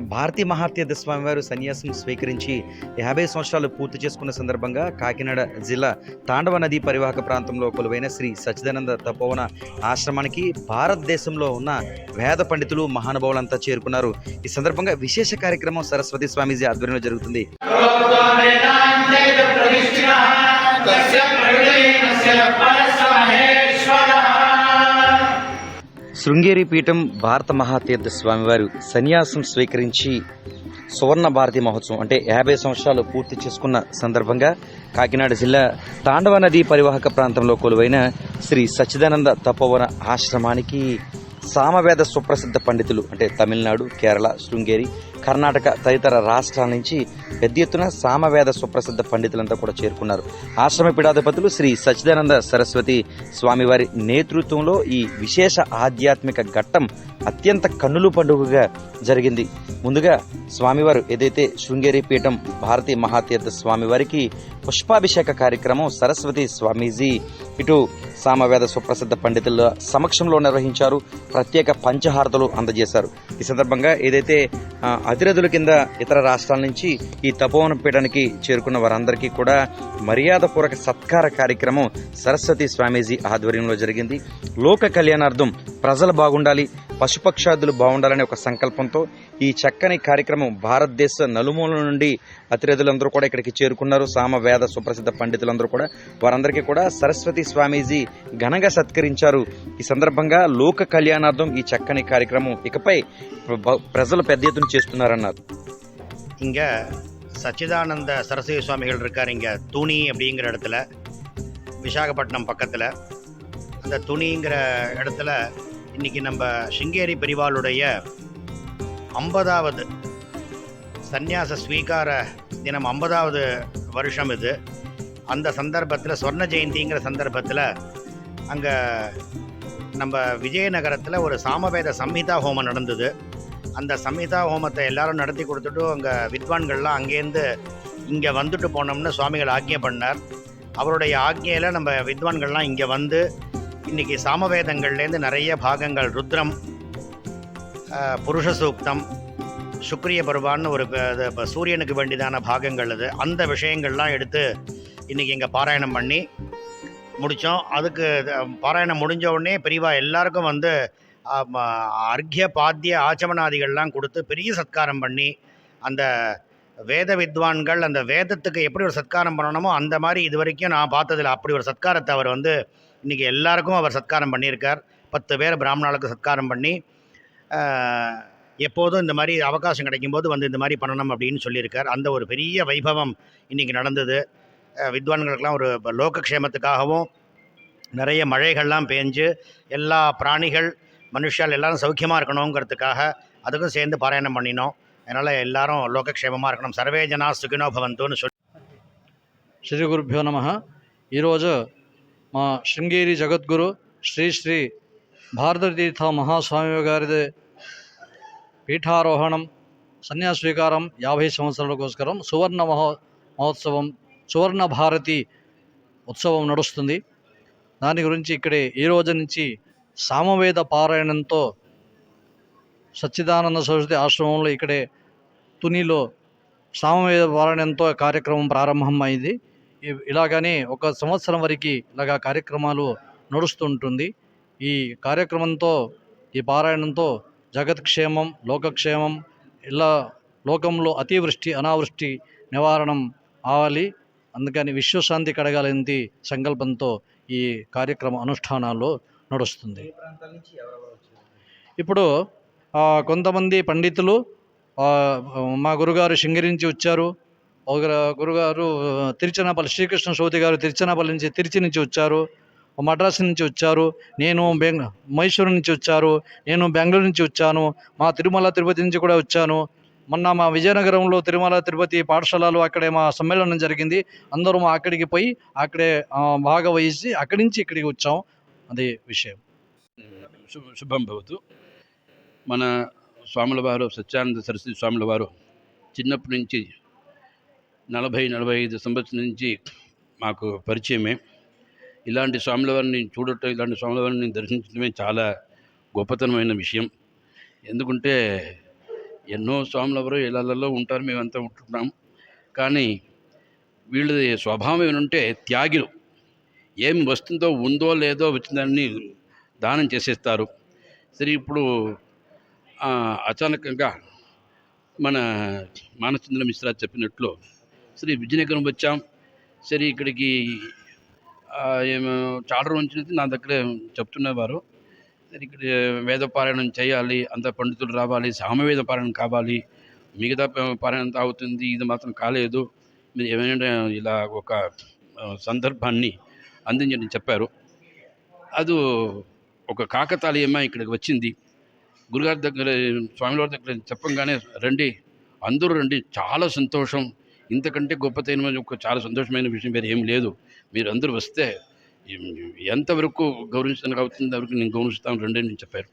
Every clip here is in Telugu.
భారతీ మహాతీర్థ స్వామి వారు సన్యాసం స్వీకరించి యాభై సంవత్సరాలు పూర్తి చేసుకున్న సందర్భంగా కాకినాడ జిల్లా తాండవ నదీ పరివాహక ప్రాంతంలో కొలువైన శ్రీ సచ్చిదానంద తపోవన ఆశ్రమానికి భారతదేశంలో ఉన్న వేద పండితులు మహానుభావులంతా చేరుకున్నారు. ఈ సందర్భంగా విశేష కార్యక్రమం సరస్వతి స్వామీజీ ఆధ్వర్యంలో జరుగుతుంది. శృంగేరి పీఠం భారత మహాతీర్థ స్వామివారు సన్యాసం స్వీకరించి సువర్ణ భారతి మహోత్సవం అంటే యాభై సంవత్సరాలు పూర్తి చేసుకున్న సందర్భంగా కాకినాడ జిల్లా తాండవ నదీ పరివాహక ప్రాంతంలో కొలువైన శ్రీ సచ్చిదానంద తపోవన ఆశ్రమానికి సామవేద సుప్రసిద్ధ పండితులు అంటే తమిళనాడు కేరళ శృంగేరి కర్ణాటక తదితర రాష్ట్రాల నుంచి పెద్ద ఎత్తున సామవేద సుప్రసిద్ధ పండితులంతా కూడా చేరుకున్నారు. ఆశ్రమ పీఠాధిపతులు శ్రీ సచ్చిదానంద సరస్వతి స్వామివారి నేతృత్వంలో ఈ విశేష ఆధ్యాత్మిక ఘట్టం అత్యంత కన్నులు పండుగగా జరిగింది. ముందుగా స్వామివారు ఏదైతే శృంగేరి పీఠం భారతీ మహాతీర్థ స్వామివారికి పుష్పాభిషేక కార్యక్రమం సరస్వతి స్వామీజీ ఇటు సామవేద సుప్రసిద్ధ పండితుల సమక్షంలో నిర్వహించారు ప్రత్యేక పంచహారతలు అందజేశారు. ఈ సందర్భంగా ఏదైతే అతిరథుల కింద ఇతర రాష్ట్రాల నుంచి ఈ తపోవన పీఠానికి చేరుకున్న వారందరికీ కూడా మర్యాదపూర్వక సత్కార కార్యక్రమం సరస్వతి స్వామీజీ ఆధ్వర్యంలో జరిగింది. లోక కళ్యాణార్థం ప్రజలు బాగుండాలి పశుపక్షాదులు బాగుండాలనే ఒక సంకల్పంతో ఈ చక్కని కార్యక్రమం భారతదేశ నలుమూలల నుండి అతిరథులందరూ కూడా ఇక్కడికి చేరుకున్నారు సామవేద సుప్రసిద్ధ పండితులందరూ కూడా వారందరికీ కూడా సరస్వతి స్వామీజీ ఘనంగా సత్కరించారు ఈ సందర్భంగా లోక కళ్యాణార్థం ఈ చక్కని కార్యక్రమం ఇకపై ప్ర- ప్రజలు పెద్ద ఎత్తున చేస్తున్నారన్నారు இங்கே சச்சிதானந்த சரஸ்வதி சுவாமிகள் இருக்கார் இங்கே துணி அப்படிங்கிற இடத்துல விசாகப்பட்டினம் பக்கத்தில் அந்த துணிங்கிற இடத்துல இன்றைக்கி நம்ம சிங்கேரி பெரிவாளுடைய ஐம்பதாவது சந்நியாச ஸ்வீகார தினம் ஐம்பதாவது வருஷம் இது. அந்த சந்தர்ப்பத்தில் சொர்ண ஜெயந்திங்கிற சந்தர்ப்பத்தில் அங்கே நம்ம விஜயநகரத்தில் ஒரு சாமவேத சம்ஹிதா ஹோமம் நடந்தது. அந்த சம்ஹிதா ஹோமத்தை எல்லாரும் நடத்தி கொடுத்துட்டு அங்கே வித்வான்கள்லாம் அங்கேருந்து இங்கே வந்துட்டு போனோம்னு சுவாமிகள் ஆக்ஞை பண்ணார். அவருடைய ஆக்ஞையில் நம்ம வித்வான்கள்லாம் இங்கே வந்து இன்றைக்கி சாமவேதங்கள்லேருந்து நிறைய பாகங்கள். ருத்ரம் புருஷ சூக்தம் சுக்ரிய பருவான்னு ஒரு சூரியனுக்கு வேண்டியதான பாகங்கள் அது. அந்த விஷயங்கள்லாம் எடுத்து இன்றைக்கி இங்கே பாராயணம் பண்ணி முடித்தோம் அதுக்கு பாராயணம் முடிஞ்ச உடனே பெரியவா எல்லாருக்கும் வந்து ஆமா, அர்க்ய பாத்திய ஆச்சமனாதிகள்லாம் கொடுத்து பெரிய சத்காரம் பண்ணி அந்த வேத வித்வான்கள் அந்த வேதத்துக்கு எப்படி ஒரு சத்காரம் பண்ணணுமோ அந்த மாதிரி இது வரைக்கும் நான் பார்த்ததில்ல. அப்படி ஒரு சத்காரத்தை அவர் வந்து இன்றைக்கி எல்லாருக்கும் அவர் சத்காரம் பண்ணியிருக்கார் பத்து பேர் பிராமணாளுக்கு சத்காரம் பண்ணி ஆஹ், எப்போதும் இந்த மாதிரி அவகாசம் கிடைக்கும்போது வந்து இந்த மாதிரி பண்ணணும் அப்படின்னு சொல்லியிருக்கார் அந்த ஒரு பெரிய வைபவம் இன்றைக்கி நடந்தது அஹ், வித்வான்களுக்கெல்லாம் ஒரு லோகக்ஷேமத்துக்காகவும் நிறைய மழைகள்லாம் பேஞ்சு எல்லா பிராணிகள் மனுஷால் எல்லாரும் சௌக்கியமாக இருக்கணுங்கிறதுக்காக அதுக்கும் சேர்ந்து பாராயணம் பண்ணினோம் அதனால் எல்லாரும் லோகக்ஷேமமாக இருக்கணும் சர்வே ஜனா சுகினோ பவந்துன்னு சொல்லி శ్రీ గురుభ్యో నమ ఈరోజు మా శృంగేరి జగద్గురు శ్రీ శ్రీ భారతతీర్థ మహాస్వామి గారిది పీఠారోహణం సన్యాస స్వీకారం యాభై సంవత్సరాలకోస్కరం సువర్ణ మహో మహోత్సవం సువర్ణ భారతి ఉత్సవం నడుస్తుంది. దాని గురించి ఇక్కడే ఈ రోజు నుంచి సామవేద పారాయణంతో సచ్చిదానంద సరస్వతి ఆశ్రమంలో ఇక్కడే తునిలో సామవేద పారాయణంతో కార్యక్రమం ప్రారంభం అయింది ఇలాగనే ఒక సంవత్సరం వరకు ఇలాగా కార్యక్రమాలు నడుస్తుంటుంది ఈ కార్యక్రమంతో ఈ పారాయణంతో జగత్క్షేమం లోకక్షేమం ఇలా లోకంలో అతివృష్టి అనావృష్టి నివారణం ఆవాలి. అందుకని విశ్వశాంతి కడగాలని సంకల్పంతో ఈ కార్యక్రమ అనుష్ఠానాల్లో నడుస్తుంది. ఇప్పుడు కొంతమంది పండితులు మా గురుగారు శృంగరించి వచ్చారు. ఒక గురుగారు తిరుచనాపల్లి శ్రీకృష్ణ సోది గారు తిరుచనాపల్లి నుంచి తిరుచి నుంచి వచ్చారు మద్రాసు నుంచి వచ్చారు నేను బెంగ మైసూరు నుంచి వచ్చారు నేను బెంగళూరు నుంచి వచ్చాను మా తిరుమల తిరుపతి నుంచి కూడా వచ్చాను. మొన్న మా విజయనగరంలో తిరుమల తిరుపతి పాఠశాలలో అక్కడే మా సమ్మేళనం జరిగింది. అందరూ మా అక్కడికి పోయి అక్కడే బాగా వహించి అక్కడి నుంచి ఇక్కడికి వచ్చాం. అదే విషయం. శుభం భవతు. మన స్వాముల వారు సత్యానంద సరస్వతి స్వాముల వారు చిన్నప్పటి నుంచి నలభై నలభై ఐదు సంవత్సరం నుంచి మాకు పరిచయమే. ఇలాంటి స్వాముల వారిని చూడటం ఇలాంటి స్వాముల వారిని దర్శించడమే చాలా గొప్పతనమైన విషయం. ఎందుకంటే ఎన్నో స్వాముల ఎవరో ఇళ్ళల్లో ఉంటారు మేమంతా ఉంటున్నాం. కానీ వీళ్ళది స్వభావం ఏమంటే త్యాగిలు. ఏం వస్తుందో ఉందో లేదో వచ్చిందాన్ని దానం చేసేస్తారు. సరే ఇప్పుడు అచానకంగా మన మానచంద్ర మిశ్రా చెప్పినట్లు సరే విజయనగరం వచ్చాం. సరే ఇక్కడికి ఆ, ఉంచినది చాలా నా దగ్గరే చెప్తున్నవారు. సరే ఇక్కడ వేదపారాయణం చేయాలి అంత పండితులు రావాలి సామవేద పారాయణం కావాలి మిగతా పారాయణం అవుతుంది ఇది మాత్రం కాలేదు. మీరు ఏమైనా ఇలా ఒక సందర్భాన్ని అందించని చెప్పారు. అది ఒక కాకతాళీయమా ఇక్కడికి వచ్చింది. గురుగారి దగ్గర స్వామివారి దగ్గర చెప్పంగానే రండి అందరూ రండి చాలా సంతోషం. ఇంతకంటే గొప్పతైన ఒక చాలా సంతోషమైన విషయం వేరే ఏం లేదు. మీరు అందరూ వస్తే ఎంతవరకు గౌరవించడానికి అవుతుంది వరకు నేను గౌరవిస్తాను. రెండే అని చెప్పారు.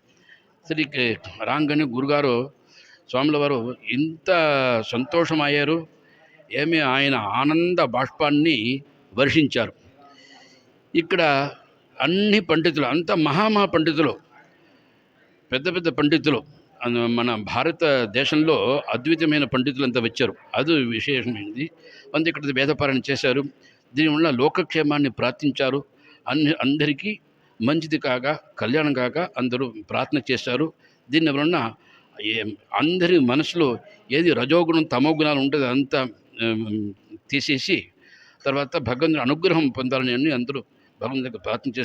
సరే రాగానే గురుగారు స్వాముల వారు ఇంత సంతోషం అయ్యారు ఏమి ఆయన ఆనంద బాష్పాన్ని వర్షించారు. ఇక్కడ అన్ని పండితులు అంత మహామహా పండితులు పెద్ద పెద్ద పండితులు మన భారతదేశంలో అద్వితమైన పండితులు అంతా వచ్చారు. అది విశేషమైంది అందు ఇక్కడ వేదపారణ చేశారు. దీనివల్ల లోకక్షేమాన్ని ప్రార్థించారు. అన్ని అందరికీ మంచిది కాక కళ్యాణం కాక అందరూ ప్రార్థన చేశారు. దీనివలన అందరి మనసులో ఏది రజోగుణం తమో గుణాలు ఉంటుంది అంతా తీసేసి తర్వాత భగవంతుని అనుగ్రహం పొందాలని అందరూ భగవంతుని ప్రార్థన చేస్తారు